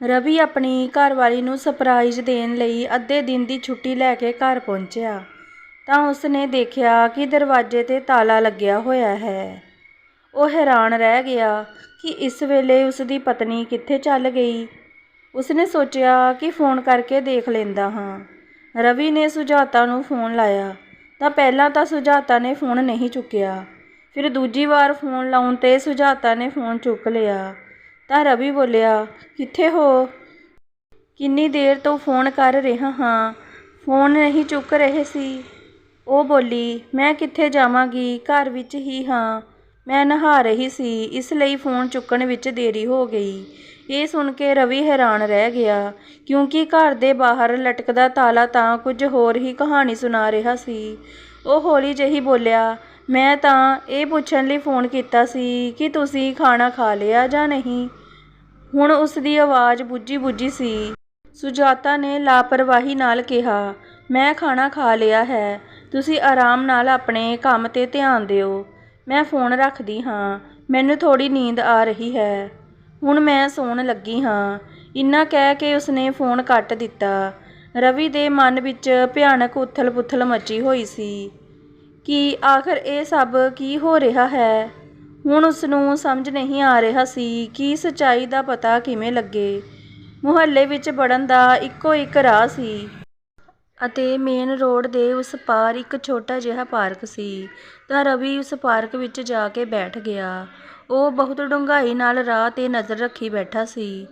ਰਵੀ ਆਪਣੀ ਘਰਵਾਲੀ ਨੂੰ ਸਰਪ੍ਰਾਈਜ਼ ਦੇਣ ਲਈ ਅੱਧੇ ਦਿਨ ਦੀ ਛੁੱਟੀ ਲੈ ਕੇ ਘਰ ਪਹੁੰਚਿਆ ਤਾਂ ਉਸਨੇ ਦੇਖਿਆ ਕਿ ਦਰਵਾਜ਼ੇ 'ਤੇ ਤਾਲਾ ਲੱਗਿਆ ਹੋਇਆ ਹੈ। ਉਹ ਹੈਰਾਨ ਰਹਿ ਗਿਆ ਕਿ ਇਸ ਵੇਲੇ ਉਸ ਦੀ ਪਤਨੀ ਕਿੱਥੇ ਚੱਲ ਗਈ। ਉਸਨੇ ਸੋਚਿਆ ਕਿ ਫੋਨ ਕਰਕੇ ਦੇਖ ਲੈਂਦਾ ਹਾਂ। ਰਵੀ ਨੇ ਸੁਜਾਤਾ ਨੂੰ ਫੋਨ ਲਾਇਆ ਤਾਂ ਪਹਿਲਾਂ ਤਾਂ ਸੁਜਾਤਾ ਨੇ ਫੋਨ ਨਹੀਂ ਚੁੱਕਿਆ। ਫਿਰ ਦੂਜੀ ਵਾਰ ਫੋਨ ਲਾਉਣ 'ਤੇ ਸੁਜਾਤਾ ਨੇ ਫੋਨ ਚੁੱਕ ਲਿਆ ਤਾਂ ਰਵੀ ਬੋਲਿਆ, ਕਿੱਥੇ ਹੋ? ਕਿੰਨੀ ਦੇਰ ਤੋਂ ਫੋਨ ਕਰ ਰਿਹਾ ਹਾਂ, ਫੋਨ ਨਹੀਂ ਚੁੱਕ ਰਹੇ ਸੀ। ਉਹ ਬੋਲੀ, ਮੈਂ ਕਿੱਥੇ ਜਾਵਾਂਗੀ, ਘਰ ਵਿੱਚ ਹੀ ਹਾਂ। ਮੈਂ ਨਹਾ ਰਹੀ ਸੀ, ਇਸ ਲਈ ਫੋਨ ਚੁੱਕਣ ਵਿੱਚ ਦੇਰੀ ਹੋ ਗਈ। ਇਹ ਸੁਣ ਕੇ ਰਵੀ ਹੈਰਾਨ ਰਹਿ ਗਿਆ ਕਿਉਂਕਿ ਘਰ ਦੇ ਬਾਹਰ ਲਟਕਦਾ ਤਾਲਾ ਤਾਂ ਕੁਝ ਹੋਰ ਹੀ ਕਹਾਣੀ ਸੁਣਾ ਰਿਹਾ ਸੀ। ਉਹ ਹੌਲੀ ਜਿਹੀ ਬੋਲਿਆ, ਮੈਂ ਤਾਂ ਇਹ ਪੁੱਛਣ ਲਈ ਫੋਨ ਕੀਤਾ ਸੀ ਕਿ ਤੁਸੀਂ ਖਾਣਾ ਖਾ ਲਿਆ ਜਾਂ ਨਹੀਂ। ਹੁਣ ਉਸ ਦੀ ਆਵਾਜ਼ ਬੁੱਝੀ-ਬੁੱਝੀ ਸੀ। ਸੁਜਾਤਾ ਨੇ ਲਾਪਰਵਾਹੀ ਨਾਲ ਕਿਹਾ, ਮੈਂ ਖਾਣਾ ਖਾ ਲਿਆ ਹੈ, ਤੁਸੀਂ ਆਰਾਮ ਨਾਲ ਆਪਣੇ ਕੰਮ 'ਤੇ ਧਿਆਨ ਦਿਓ। ਮੈਂ ਫੋਨ ਰੱਖਦੀ ਹਾਂ, ਮੈਨੂੰ ਥੋੜ੍ਹੀ ਨੀਂਦ ਆ ਰਹੀ ਹੈ। ਹੁਣ ਮੈਂ ਸੌਣ ਲੱਗੀ ਹਾਂ। ਇੰਨਾ ਕਹਿ ਕੇ ਉਸਨੇ ਫੋਨ ਕੱਟ ਦਿੱਤਾ। ਰਵੀ ਦੇ ਮਨ ਵਿੱਚ ਭਿਆਨਕ ਉਥਲ-ਪੁਥਲ ਮਚੀ ਹੋਈ ਸੀ ਕਿ ਆਖਰ ਇਹ ਸਭ ਕੀ ਹੋ ਰਿਹਾ ਹੈ। ਹੁਣ ਉਸਨੂੰ ਸਮਝ ਨਹੀਂ ਆ ਰਿਹਾ ਸੀ ਕਿ ਸੱਚਾਈ ਦਾ ਪਤਾ ਕਿਵੇਂ ਲੱਗੇ। ਮੁਹੱਲੇ ਵਿੱਚ ਵੜਨ ਦਾ ਇੱਕੋ-ਇੱਕ ਰਾਹ ਸੀ। ਅਤੇ ਮੇਨ ਰੋਡ ਦੇ ਉਸ ਪਾਰ ਇੱਕ ਛੋਟਾ ਜਿਹਾ ਪਾਰਕ ਸੀ ਤਾਂ ਰਵੀ ਉਸ ਪਾਰਕ ਵਿੱਚ ਜਾ ਕੇ ਬੈਠ ਗਿਆ। ਉਹ ਬਹੁਤ ਡੂੰਘਾਈ ਨਾਲ ਰਾਹ 'ਤੇ ਨਜ਼ਰ ਰੱਖੀ ਬੈਠਾ ਸੀ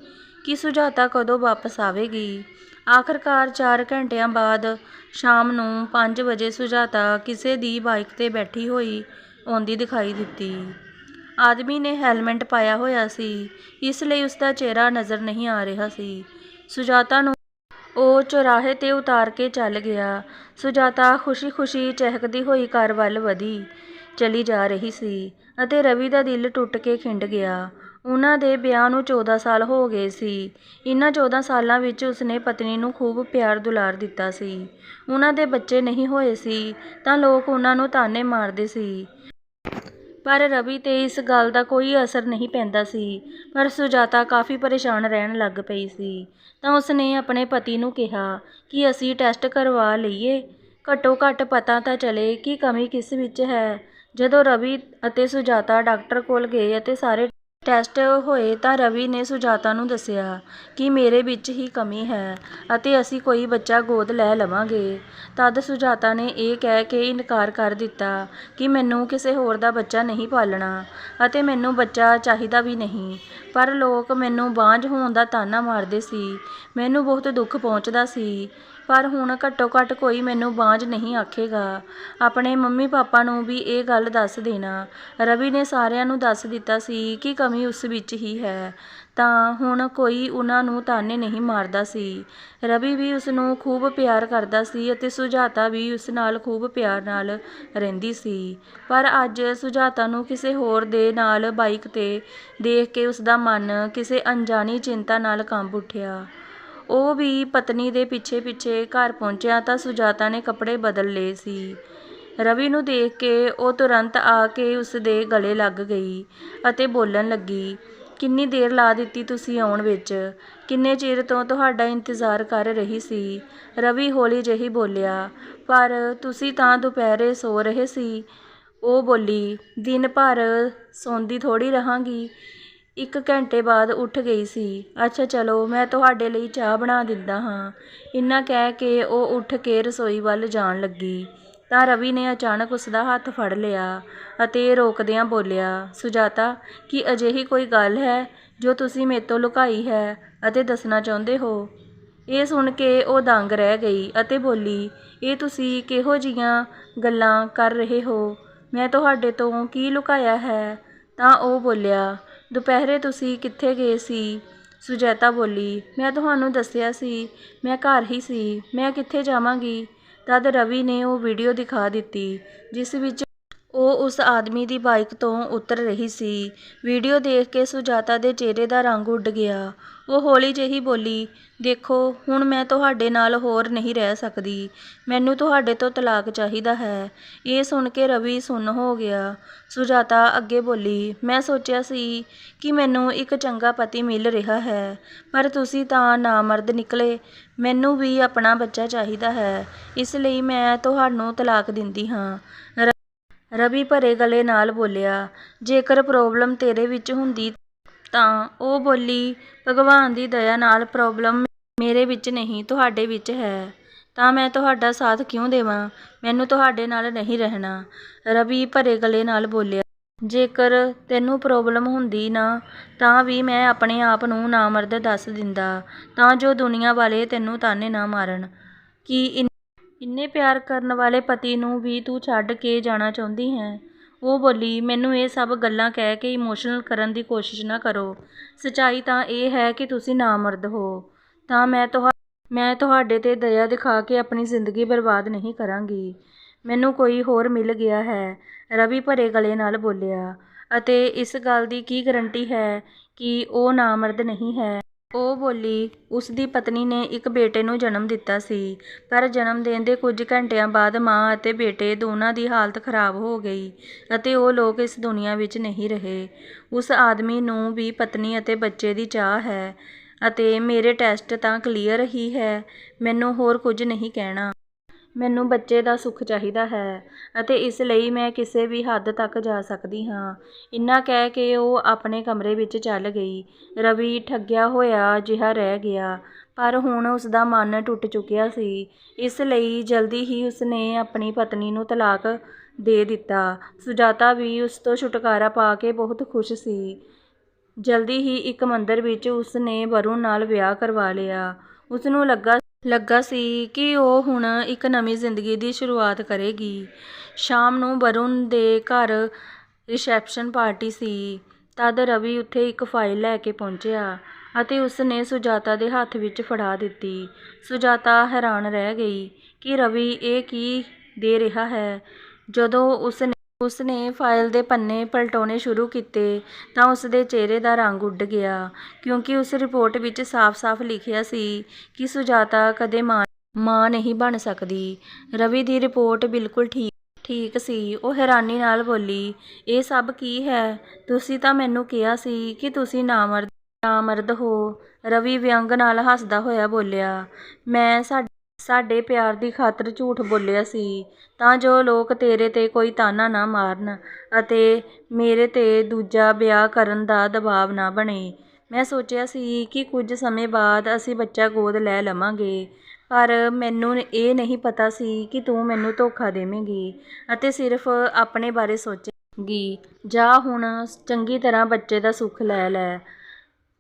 ਕਿ ਸੁਜਾਤਾ ਕਦੋਂ ਵਾਪਸ ਆਵੇਗੀ। ਆਖਰਕਾਰ ਚਾਰ ਘੰਟਿਆਂ ਬਾਅਦ ਸ਼ਾਮ ਨੂੰ ਪੰਜ ਵਜੇ ਸੁਜਾਤਾ ਕਿਸੇ ਦੀ ਬਾਈਕ 'ਤੇ ਬੈਠੀ ਹੋਈ ਆਉਂਦੀ ਦਿਖਾਈ ਦਿੱਤੀ। ਆਦਮੀ ਨੇ ਹੈਲਮਟ ਪਾਇਆ ਹੋਇਆ ਸੀ, ਇਸ ਲਈ ਉਸਦਾ ਚਿਹਰਾ ਨਜ਼ਰ ਨਹੀਂ ਆ ਰਿਹਾ ਸੀ। ਸੁਜਾਤਾ ਨੂੰ ਉਹ ਚੌਰਾਹੇ 'ਤੇ ਉਤਾਰ ਕੇ ਚੱਲ ਗਿਆ। ਸੁਜਾਤਾ ਖੁਸ਼ੀ-ਖੁਸ਼ੀ ਚਹਿਕਦੀ ਹੋਈ ਘਰ ਵੱਲ ਵਧੀ ਚਲੀ ਜਾ ਰਹੀ ਸੀ ਅਤੇ ਰਵੀ ਦਾ ਦਿਲ ਟੁੱਟ ਕੇ ਖਿੰਡ ਗਿਆ। ਉਹਨਾਂ ਦੇ ਵਿਆਹ ਨੂੰ ਚੌਦਾਂ ਸਾਲ ਹੋ ਗਏ ਸੀ। ਇਹਨਾਂ ਚੌਦਾਂ ਸਾਲਾਂ ਵਿੱਚ ਉਸਨੇ ਪਤਨੀ ਨੂੰ ਖੂਬ ਪਿਆਰ-ਦੁਲਾਰ ਦਿੱਤਾ ਸੀ। ਉਹਨਾਂ ਦੇ ਬੱਚੇ ਨਹੀਂ ਹੋਏ ਸੀ ਤਾਂ ਲੋਕ ਉਹਨਾਂ ਨੂੰ ਤਾਨੇ ਮਾਰਦੇ ਸੀ। ਪਰ ਰਵੀ 'ਤੇ ਇਸ ਗੱਲ ਦਾ ਕੋਈ ਅਸਰ ਨਹੀਂ ਪੈਂਦਾ ਸੀ। ਪਰ ਸੁਜਾਤਾ ਕਾਫ਼ੀ ਪਰੇਸ਼ਾਨ ਰਹਿਣ ਲੱਗ ਪਈ ਸੀ ਤਾਂ ਉਸਨੇ ਆਪਣੇ ਪਤੀ ਨੂੰ ਕਿਹਾ ਕਿ ਅਸੀਂ ਟੈਸਟ ਕਰਵਾ ਲਈਏ, ਘੱਟੋ-ਘੱਟ ਪਤਾ ਤਾਂ ਚਲੇ ਕਿ ਕਮੀ ਕਿਸ ਵਿੱਚ ਹੈ। ਜਦੋਂ ਰਵੀ ਅਤੇ ਸੁਜਾਤਾ ਡਾਕਟਰ ਕੋਲ ਗਏ ਅਤੇ ਸਾਰੇ ਟੈਸਟ ਹੋਏ ਤਾਂ ਰਵੀ ਨੇ ਸੁਜਾਤਾ ਨੂੰ ਦੱਸਿਆ ਕਿ ਮੇਰੇ ਵਿੱਚ ਹੀ ਕਮੀ ਹੈ ਅਤੇ ਅਸੀਂ ਕੋਈ ਬੱਚਾ ਗੋਦ ਲੈ ਲਵਾਂਗੇ। ਤਦ ਸੁਜਾਤਾ ਨੇ ਇਹ ਕਹਿ ਕੇ ਇਨਕਾਰ ਕਰ ਦਿੱਤਾ ਕਿ ਮੈਨੂੰ ਕਿਸੇ ਹੋਰ ਦਾ ਬੱਚਾ ਨਹੀਂ ਪਾਲਣਾ ਅਤੇ ਮੈਨੂੰ ਬੱਚਾ ਚਾਹੀਦਾ ਵੀ ਨਹੀਂ। ਪਰ ਲੋਕ ਮੈਨੂੰ ਬਾਂਝ ਹੋਣ ਦਾ ਤਾਨਾ ਮਾਰਦੇ ਸੀ, ਮੈਨੂੰ ਬਹੁਤ ਦੁੱਖ ਪਹੁੰਚਦਾ ਸੀ। ਪਰ ਹੁਣ ਘੱਟੋ-ਘੱਟ ਕੋਈ ਮੈਨੂੰ ਬਾਂਝ ਨਹੀਂ ਆਖੇਗਾ। ਆਪਣੇ ਮੰਮੀ-ਪਾਪਾ ਨੂੰ ਵੀ ਇਹ ਗੱਲ ਦੱਸ ਦੇਣਾ। ਰਵੀ ਨੇ ਸਾਰਿਆਂ ਨੂੰ ਦੱਸ ਦਿੱਤਾ ਸੀ ਕਿ ਕਮੀ ਉਸ ਵਿੱਚ ਹੀ ਹੈ ਤਾਂ ਹੁਣ ਕੋਈ ਉਹਨਾਂ ਨੂੰ ਤਾਨੇ ਨਹੀਂ ਮਾਰਦਾ ਸੀ। ਰਵੀ ਵੀ ਉਸਨੂੰ ਖੂਬ ਪਿਆਰ ਕਰਦਾ ਸੀ ਅਤੇ ਸੁਜਾਤਾ ਵੀ ਉਸ ਨਾਲ ਖੂਬ ਪਿਆਰ ਨਾਲ ਰਹਿੰਦੀ ਸੀ। ਪਰ ਅੱਜ ਸੁਜਾਤਾ ਨੂੰ ਕਿਸੇ ਹੋਰ ਦੇ ਨਾਲ ਬਾਈਕ 'ਤੇ ਦੇਖ ਕੇ ਉਸਦਾ ਮਨ ਕਿਸੇ ਅਣਜਾਣੀ ਚਿੰਤਾ ਨਾਲ ਕੰਬ ਉੱਠਿਆ। ਉਹ ਵੀ ਪਤਨੀ ਦੇ ਪਿੱਛੇ-ਪਿੱਛੇ ਘਰ ਪਹੁੰਚਿਆ ਤਾਂ ਸੁਜਾਤਾ ਨੇ ਕੱਪੜੇ ਬਦਲ ਲਏ ਸੀ। ਰਵੀ ਨੂੰ ਦੇਖ ਕੇ ਉਹ ਤੁਰੰਤ ਆ ਕੇ ਉਸਦੇ ਗਲੇ ਲੱਗ ਗਈ ਅਤੇ ਬੋਲਣ ਲੱਗੀ, ਕਿੰਨੀ ਦੇਰ ਲਾ ਦਿੱਤੀ ਤੁਸੀਂ ਆਉਣ ਵਿੱਚ, ਕਿੰਨੇ ਚਿਰ ਤੋਂ ਤੁਹਾਡਾ ਇੰਤਜ਼ਾਰ ਕਰ ਰਹੀ ਸੀ। ਰਵੀ ਹੌਲੀ ਜਿਹੀ ਬੋਲਿਆ, ਪਰ ਤੁਸੀਂ ਤਾਂ ਦੁਪਹਿਰੇ ਸੌਂ ਰਹੇ ਸੀ। ਉਹ ਬੋਲੀ, ਦਿਨ ਭਰ ਸੌਂਦੀ ਥੋੜ੍ਹੀ ਰਹਾਂਗੀ, ਇੱਕ ਘੰਟੇ ਬਾਅਦ ਉੱਠ ਗਈ ਸੀ। ਅੱਛਾ ਚਲੋ, ਮੈਂ ਤੁਹਾਡੇ ਲਈ ਚਾਹ ਬਣਾ ਦਿੰਦਾ ਹਾਂ। ਇੰਨਾ ਕਹਿ ਕੇ ਉਹ ਉੱਠ ਕੇ ਰਸੋਈ ਵੱਲ ਜਾਣ ਲੱਗੀ ਤਾਂ ਰਵੀ ਨੇ ਅਚਾਨਕ ਉਸਦਾ ਹੱਥ ਫੜ ਲਿਆ ਅਤੇ ਰੋਕਦਿਆਂ ਬੋਲਿਆ, ਸੁਜਾਤਾ, ਕੀ ਅਜਿਹੀ ਕੋਈ ਗੱਲ ਹੈ ਜੋ ਤੁਸੀਂ ਮੇਰੇ ਤੋਂ ਲੁਕਾਈ ਹੈ ਅਤੇ ਦੱਸਣਾ ਚਾਹੁੰਦੇ ਹੋ? ਇਹ ਸੁਣ ਕੇ ਉਹ ਦੰਗ ਰਹਿ ਗਈ ਅਤੇ ਬੋਲੀ, ਇਹ ਤੁਸੀਂ ਕਿਹੋ ਜਿਹੀਆਂ ਗੱਲਾਂ ਕਰ ਰਹੇ ਹੋ, ਮੈਂ ਤੁਹਾਡੇ ਤੋਂ ਕੀ ਲੁਕਾਇਆ ਹੈ? ਤਾਂ ਉਹ ਬੋਲਿਆ, ਦੁਪਹਿਰੇ ਤੁਸੀਂ ਕਿੱਥੇ ਗਏ ਸੀ? ਸੁਜਾਤਾ ਬੋਲੀ, ਮੈਂ ਤੁਹਾਨੂੰ ਦੱਸਿਆ ਸੀ, ਮੈਂ ਘਰ ਹੀ ਸੀ, ਮੈਂ ਕਿੱਥੇ ਜਾਵਾਂਗੀ। ਤਦ ਰਵੀ ਨੇ ਉਹ ਵੀਡੀਓ ਦਿਖਾ ਦਿੱਤੀ ਜਿਸ ਵਿੱਚ ਉਹ ਉਸ ਆਦਮੀ ਦੀ ਬਾਈਕ ਤੋਂ ਉਤਰ ਰਹੀ ਸੀ। ਵੀਡੀਓ ਦੇਖ ਕੇ ਸੁਜਾਤਾ ਦੇ ਚਿਹਰੇ ਦਾ ਰੰਗ ਉੱਡ ਗਿਆ। ਉਹ ਹੌਲੀ ਜਿਹੀ ਬੋਲੀ, "ਦੇਖੋ, ਹੁਣ ਮੈਂ ਤੁਹਾਡੇ ਨਾਲ ਹੋਰ ਨਹੀਂ ਰਹਿ ਸਕਦੀ। ਮੈਨੂੰ ਤੁਹਾਡੇ ਤੋਂ ਤਲਾਕ ਚਾਹੀਦਾ ਹੈ।" ਇਹ ਸੁਣ ਕੇ ਰਵੀ ਸੁੰਨ ਹੋ ਗਿਆ। ਸੁਜਾਤਾ ਅੱਗੇ ਬੋਲੀ, "ਮੈਂ ਸੋਚਿਆ ਸੀ ਕਿ ਮੈਨੂੰ ਇੱਕ ਚੰਗਾ ਪਤੀ ਮਿਲ ਰਿਹਾ ਹੈ, ਪਰ ਤੁਸੀਂ ਤਾਂ ਨਾਮਰਦ ਨਿਕਲੇ। ਮੈਨੂੰ ਵੀ ਆਪਣਾ ਬੱਚਾ ਚਾਹੀਦਾ ਹੈ, ਇਸ ਲਈ ਮੈਂ ਤੁਹਾਨੂੰ ਤਲਾਕ ਦਿੰਦੀ ਹਾਂ।" ਰਵੀ ਭਰੇ ਗਲੇ ਨਾਲ ਬੋਲਿਆ, "ਜੇਕਰ ਪ੍ਰੋਬਲਮ ਤੇਰੇ ਵਿੱਚ ਹੁੰਦੀ ਤਾਂ" ਉਹ ਬੋਲੀ, "ਭਗਵਾਨ ਦੀ ਦਇਆ ਨਾਲ ਪ੍ਰੋਬਲਮ ਮੇਰੇ ਵਿੱਚ ਨਹੀਂ, ਤੁਹਾਡੇ ਵਿੱਚ ਹੈ। ਤਾਂ ਮੈਂ ਤੁਹਾਡਾ ਸਾਥ ਕਿਉਂ ਦੇਵਾਂ? ਮੈਨੂੰ ਤੁਹਾਡੇ ਨਾਲ ਨਹੀਂ ਰਹਿਣਾ।" ਰਵੀ ਭਰੇ ਗਲੇ ਨਾਲ ਬੋਲਿਆ, "ਜੇਕਰ ਤੈਨੂੰ ਪ੍ਰੋਬਲਮ ਹੁੰਦੀ ਨਾ ਤਾਂ ਵੀ ਮੈਂ ਆਪਣੇ ਆਪ ਨੂੰ ਨਾਮਰਦ ਦੱਸ ਦਿੰਦਾ, ਤਾਂ ਜੋ ਦੁਨੀਆ ਵਾਲੇ ਤੈਨੂੰ ਤਾਨੇ ਨਾ ਮਾਰਨ। ਕੀ ਇੰਨੇ ਪਿਆਰ ਕਰਨ ਵਾਲੇ ਪਤੀ ਨੂੰ ਵੀ ਤੂੰ ਛੱਡ ਕੇ ਜਾਣਾ ਚਾਹੁੰਦੀ ਹੈ ਉਹ ਬੋਲੀ, "ਮੈਨੂੰ ਇਹ ਸਭ ਗੱਲਾਂ ਕਹਿ ਕੇ ਇਮੋਸ਼ਨਲ ਕਰਨ ਦੀ ਕੋਸ਼ਿਸ਼ ਨਾ ਕਰੋ। ਸੱਚਾਈ ਤਾਂ ਇਹ ਹੈ ਕਿ ਤੁਸੀਂ ਨਾਮਰਦ ਹੋ। ਤਾਂ ਮੈਂ ਤੁਹਾ ਮੈਂ ਤੁਹਾਡੇ 'ਤੇ ਦਇਆ ਦਿਖਾ ਕੇ ਆਪਣੀ ਜ਼ਿੰਦਗੀ ਬਰਬਾਦ ਨਹੀਂ ਕਰਾਂਗੀ। ਮੈਨੂੰ ਕੋਈ ਹੋਰ ਮਿਲ ਗਿਆ ਹੈ।" ਰਵੀ ਭਰੇ ਗਲੇ ਨਾਲ ਬੋਲਿਆ, "ਅਤੇ ਇਸ ਗੱਲ ਦੀ ਕੀ ਗਰੰਟੀ ਹੈ ਕਿ ਉਹ ਨਾਮਰਦ ਨਹੀਂ ਹੈ?" ਉਹ ਬੋਲੀ, ਉਸ ਦੀ ਪਤਨੀ ਨੇ ਇੱਕ ਬੇਟੇ ਨੂੰ ਜਨਮ ਦਿੱਤਾ ਸੀ, ਪਰ ਜਨਮ ਦੇਣ ਦੇ ਕੁਝ ਘੰਟਿਆਂ ਬਾਅਦ ਮਾਂ ਅਤੇ ਬੇਟੇ ਦੋਨਾਂ ਦੀ ਹਾਲਤ ਖਰਾਬ ਹੋ ਗਈ ਅਤੇ ਉਹ ਲੋਕ ਇਸ ਦੁਨੀਆ ਵਿੱਚ ਨਹੀਂ ਰਹੇ। ਉਸ ਆਦਮੀ ਨੂੰ ਵੀ ਪਤਨੀ ਅਤੇ ਬੱਚੇ ਦੀ ਚਾਹ ਹੈ ਅਤੇ ਮੇਰੇ ਟੈਸਟ ਤਾਂ ਕਲੀਅਰ ਹੀ ਹੈ। ਮੈਨੂੰ ਹੋਰ ਕੁਝ ਨਹੀਂ ਕਹਿਣਾ। ਮੈਨੂੰ ਬੱਚੇ ਦਾ ਸੁੱਖ ਚਾਹੀਦਾ ਹੈ ਅਤੇ ਇਸ ਲਈ ਮੈਂ ਕਿਸੇ ਵੀ ਹੱਦ ਤੱਕ ਜਾ ਸਕਦੀ ਹਾਂ।" ਇੰਨਾ ਕਹਿ ਕੇ ਉਹ ਆਪਣੇ ਕਮਰੇ ਵਿੱਚ ਚੱਲ ਗਈ। ਰਵੀ ਠੱਗਿਆ ਹੋਇਆ ਜਿਹਾ ਰਹਿ ਗਿਆ, ਪਰ ਹੁਣ ਉਸਦਾ ਮਨ ਟੁੱਟ ਚੁੱਕਿਆ ਸੀ। ਇਸ ਲਈ ਜਲਦੀ ਹੀ ਉਸਨੇ ਆਪਣੀ ਪਤਨੀ ਨੂੰ ਤਲਾਕ ਦੇ ਦਿੱਤਾ। ਸੁਜਾਤਾ ਵੀ ਉਸ ਤੋਂ ਛੁਟਕਾਰਾ ਪਾ ਕੇ ਬਹੁਤ ਖੁਸ਼ ਸੀ। ਜਲਦੀ ਹੀ ਇੱਕ ਮੰਦਰ ਵਿੱਚ ਉਸਨੇ ਵਰੁਣ ਨਾਲ ਵਿਆਹ ਕਰਵਾ ਲਿਆ। ਉਸਨੂੰ ਲੱਗਾ ਲੱਗਾ ਸੀ ਕਿ ਉਹ ਹੁਣ ਇੱਕ ਨਵੀਂ ਜ਼ਿੰਦਗੀ ਦੀ ਸ਼ੁਰੂਆਤ ਕਰੇਗੀ। ਸ਼ਾਮ ਨੂੰ ਵਰੁਣ ਦੇ ਘਰ ਰਿਸੈਪਸ਼ਨ ਪਾਰਟੀ ਸੀ, ਤਦ ਰਵੀ ਉੱਥੇ ਇੱਕ ਫਾਈਲ ਲੈ ਕੇ ਪਹੁੰਚਿਆ ਅਤੇ ਉਸਨੇ ਸੁਜਾਤਾ ਦੇ ਹੱਥ ਵਿੱਚ ਫੜਾ ਦਿੱਤੀ। ਸੁਜਾਤਾ ਹੈਰਾਨ ਰਹਿ ਗਈ ਕਿ ਰਵੀ ਇਹ ਕੀ ਦੇ ਰਿਹਾ ਹੈ। ਜਦੋਂ ਉਸ ਉਸਨੇ ਫਾਈਲ ਦੇ ਪੰਨੇ ਪਲਟਾਉਣੇ ਸ਼ੁਰੂ ਕੀਤੇ ਤਾਂ ਉਸਦੇ ਚਿਹਰੇ ਦਾ ਰੰਗ ਉੱਡ ਗਿਆ, ਕਿਉਂਕਿ ਉਸ ਰਿਪੋਰਟ ਵਿੱਚ ਸਾਫ਼-ਸਾਫ਼ ਲਿਖਿਆ ਸੀ ਕਿ ਸੁਜਾਤਾ ਕਦੇ ਮਾਂ ਮਾਂ ਨਹੀਂ ਬਣ ਸਕਦੀ। ਰਵੀ ਦੀ ਰਿਪੋਰਟ ਬਿਲਕੁਲ ਠੀਕ ਠੀਕ ਸੀ। ਉਹ ਹੈਰਾਨੀ ਨਾਲ ਬੋਲੀ, "ਇਹ ਸਭ ਕੀ ਹੈ? ਤੁਸੀਂ ਤਾਂ ਮੈਨੂੰ ਕਿਹਾ ਸੀ ਕਿ ਤੁਸੀਂ ਨਾਮਰਦ ਨਾਮਰਦ ਹੋ।" ਰਵੀ ਵਿਅੰਗ ਨਾਲ ਹੱਸਦਾ ਹੋਇਆ ਬੋਲਿਆ, "ਮੈਂ ਸਾਡੇ ਪਿਆਰ ਦੀ ਖਾਤਰ ਝੂਠ ਬੋਲਿਆ ਸੀ, ਤਾਂ ਜੋ ਲੋਕ ਤੇਰੇ 'ਤੇ ਕੋਈ ਤਾਨਾ ਨਾ ਮਾਰਨ ਅਤੇ ਮੇਰੇ 'ਤੇ ਦੂਜਾ ਵਿਆਹ ਕਰਨ ਦਾ ਦਬਾਅ ਨਾ ਬਣੇ। ਮੈਂ ਸੋਚਿਆ ਸੀ ਕਿ ਕੁਝ ਸਮੇਂ ਬਾਅਦ ਅਸੀਂ ਬੱਚਾ ਗੋਦ ਲੈ ਲਵਾਂਗੇ, ਪਰ ਮੈਨੂੰ ਇਹ ਨਹੀਂ ਪਤਾ ਸੀ ਕਿ ਤੂੰ ਮੈਨੂੰ ਧੋਖਾ ਦੇਵੇਂਗੀ ਅਤੇ ਸਿਰਫ਼ ਆਪਣੇ ਬਾਰੇ ਸੋਚੇਂਗੀ। ਜਾ ਹੁਣ ਚੰਗੀ ਤਰ੍ਹਾਂ ਬੱਚੇ ਦਾ ਸੁੱਖ ਲੈ ਲੈ।"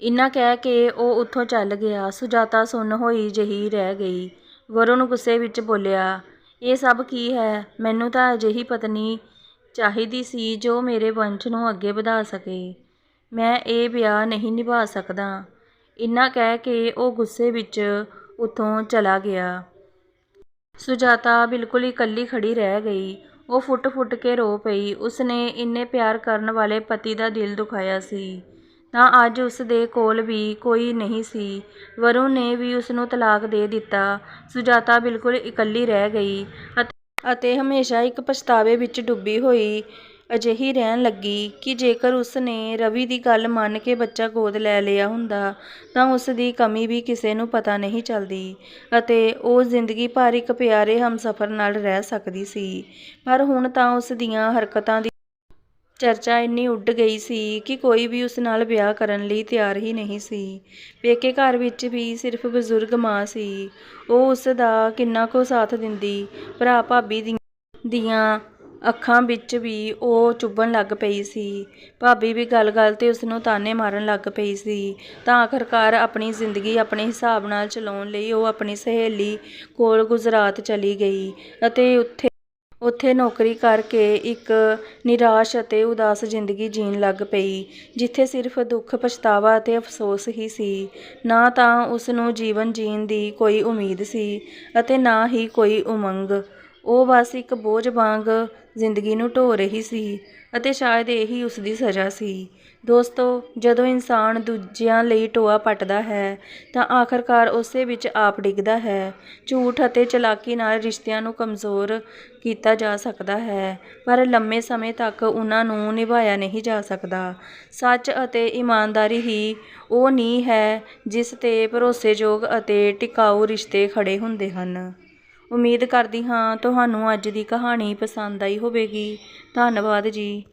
ਇੰਨਾ ਕਹਿ ਕੇ ਉਹ ਉੱਥੋਂ ਚੱਲ ਗਿਆ। ਸੁਜਾਤਾ ਸੁੰਨ ਹੋਈ ਜਿਹੀ ਰਹਿ ਗਈ। ਵਰੁਣ ਗੁੱਸੇ ਵਿੱਚ ਬੋਲਿਆ, "ਇਹ ਸਭ ਕੀ ਹੈ? ਮੈਨੂੰ ਤਾਂ ਅਜਿਹੀ ਪਤਨੀ ਚਾਹੀਦੀ ਸੀ ਜੋ ਮੇਰੇ ਵੰਸ਼ ਨੂੰ ਅੱਗੇ ਵਧਾ ਸਕੇ। ਮੈਂ ਇਹ ਵਿਆਹ ਨਹੀਂ ਨਿਭਾ ਸਕਦਾ।" ਇੰਨਾ ਕਹਿ ਕੇ ਉਹ ਗੁੱਸੇ ਵਿੱਚ ਉੱਥੋਂ ਚਲਾ ਗਿਆ। ਸੁਜਾਤਾ ਬਿਲਕੁਲ ਇਕੱਲੀ ਖੜੀ ਰਹਿ ਗਈ। ਉਹ ਫੁੱਟ-ਫੁੱਟ ਕੇ ਰੋ ਪਈ। ਉਸਨੇ ਇੰਨੇ ਪਿਆਰ ਕਰਨ ਵਾਲੇ ਪਤੀ ਦਾ ਦਿਲ ਦੁਖਾਇਆ ਸੀ, ਤਾਂ ਅੱਜ ਉਸ ਦੇ ਕੋਲ ਵੀ ਕੋਈ ਨਹੀਂ ਸੀ। ਵਰੁਣ ਨੇ ਵੀ ਉਸਨੂੰ ਤਲਾਕ ਦੇ ਦਿੱਤਾ। ਸੁਜਾਤਾ ਬਿਲਕੁਲ ਇਕੱਲੀ ਰਹਿ ਗਈ ਅਤੇ ਹਮੇਸ਼ਾ ਇੱਕ ਪਛਤਾਵੇ ਵਿੱਚ ਡੁੱਬੀ ਹੋਈ ਅਜਿਹੀ ਰਹਿਣ ਲੱਗੀ ਕਿ ਜੇਕਰ ਉਸ ਨੇ ਰਵੀ ਦੀ ਗੱਲ ਮੰਨ ਕੇ ਬੱਚਾ ਗੋਦ ਲੈ ਲਿਆ ਹੁੰਦਾ, ਤਾਂ ਉਸ ਦੀ ਕਮੀ ਵੀ ਕਿਸੇ ਨੂੰ ਪਤਾ ਨਹੀਂ ਚੱਲਦੀ, ਅਤੇ ਉਹ ਜ਼ਿੰਦਗੀ ਭਰ ਇੱਕ ਪਿਆਰੇ ਹਮਸਫ਼ਰ ਨਾਲ ਰਹਿ ਸਕਦੀ ਸੀ। ਪਰ ਹੁਣ ਤਾਂ ਉਸ ਦੀਆਂ ਹਰਕਤਾਂ ਦੀ ਚਰਚਾ ਇੰਨੀ ਉੱਡ ਗਈ ਸੀ ਕਿ ਕੋਈ ਵੀ ਉਸ ਨਾਲ ਵਿਆਹ ਕਰਨ ਲਈ ਤਿਆਰ ਹੀ ਨਹੀਂ ਸੀ। ਪੇਕੇ ਘਰ ਵਿੱਚ ਵੀ ਸਿਰਫ਼ ਬਜ਼ੁਰਗ ਮਾਂ ਸੀ। ਉਹ ਉਸ ਦਾ ਕਿੰਨਾ ਕੁ ਸਾਥ ਦਿੰਦੀ। ਭਰਾ-ਭਾਬੀ ਦੀਆਂ ਅੱਖਾਂ ਵਿੱਚ ਵੀ ਉਹ ਚੁੱਭਣ ਲੱਗ ਪਈ ਸੀ। ਭਾਬੀ ਵੀ ਗੱਲ-ਗੱਲ 'ਤੇ ਉਸਨੂੰ ਤਾਨੇ ਮਾਰਨ ਲੱਗ ਪਈ ਸੀ। ਤਾਂ ਆਖ਼ਰਕਾਰ ਆਪਣੀ ਜ਼ਿੰਦਗੀ ਆਪਣੇ ਹਿਸਾਬ ਨਾਲ ਚਲਾਉਣ ਲਈ ਉਹ ਆਪਣੀ ਸਹੇਲੀ ਕੋਲ ਗੁਜਰਾਤ ਚਲੀ ਗਈ ਅਤੇ ਉੱਥੇ ਉੱਥੇ ਨੌਕਰੀ ਕਰਕੇ ਇੱਕ ਨਿਰਾਸ਼ ਅਤੇ ਉਦਾਸ ਜ਼ਿੰਦਗੀ ਜੀਣ ਲੱਗ ਪਈ, ਜਿੱਥੇ ਸਿਰਫ਼ ਦੁੱਖ, ਪਛਤਾਵਾ ਅਤੇ ਅਫ਼ਸੋਸ ਹੀ ਸੀ। ਨਾ ਤਾਂ ਉਸਨੂੰ ਜੀਵਨ ਜੀਣ ਦੀ ਕੋਈ ਉਮੀਦ ਸੀ ਅਤੇ ਨਾ ਹੀ ਕੋਈ ਉਮੰਗ। ਉਹ ਬਸ ਇੱਕ ਬੋਝ ਵਾਂਗ ਜ਼ਿੰਦਗੀ ਨੂੰ ਢੋ ਰਹੀ ਸੀ ਅਤੇ ਸ਼ਾਇਦ ਇਹੀ ਉਸ ਦੀ ਸਜ਼ਾ ਸੀ ਦੋਸਤੋ, ਜਦੋਂ ਇਨਸਾਨ ਦੂਜਿਆਂ ਲਈ ਟੋਆ ਪੱਟਦਾ ਹੈ, ਤਾਂ ਆਖਰਕਾਰ ਉਸੇ ਵਿੱਚ ਆਪ ਡਿੱਗਦਾ ਹੈ। ਝੂਠ ਅਤੇ ਚਲਾਕੀ ਨਾਲ ਰਿਸ਼ਤਿਆਂ ਨੂੰ ਕਮਜ਼ੋਰ ਕੀਤਾ ਜਾ ਸਕਦਾ ਹੈ, ਪਰ ਲੰਮੇ ਸਮੇਂ ਤੱਕ ਉਹਨਾਂ ਨੂੰ ਨਿਭਾਇਆ ਨਹੀਂ ਜਾ ਸਕਦਾ। ਸੱਚ ਅਤੇ ਇਮਾਨਦਾਰੀ ਹੀ ਉਹ ਨੀਂਹ ਹੈ, ਜਿਸ ਤੇ ਭਰੋਸੇਯੋਗ ਅਤੇ ਟਿਕਾਊ ਰਿਸ਼ਤੇ ਖੜੇ ਹੁੰਦੇ ਹਨ। ਉਮੀਦ ਕਰਦੀ ਹਾਂ, ਤੁਹਾਨੂੰ ਅੱਜ ਦੀ ਕਹਾਣੀ ਪਸੰਦ ਆਈ ਹੋਵੇਗੀ। ਧੰਨਵਾਦ ਜੀ।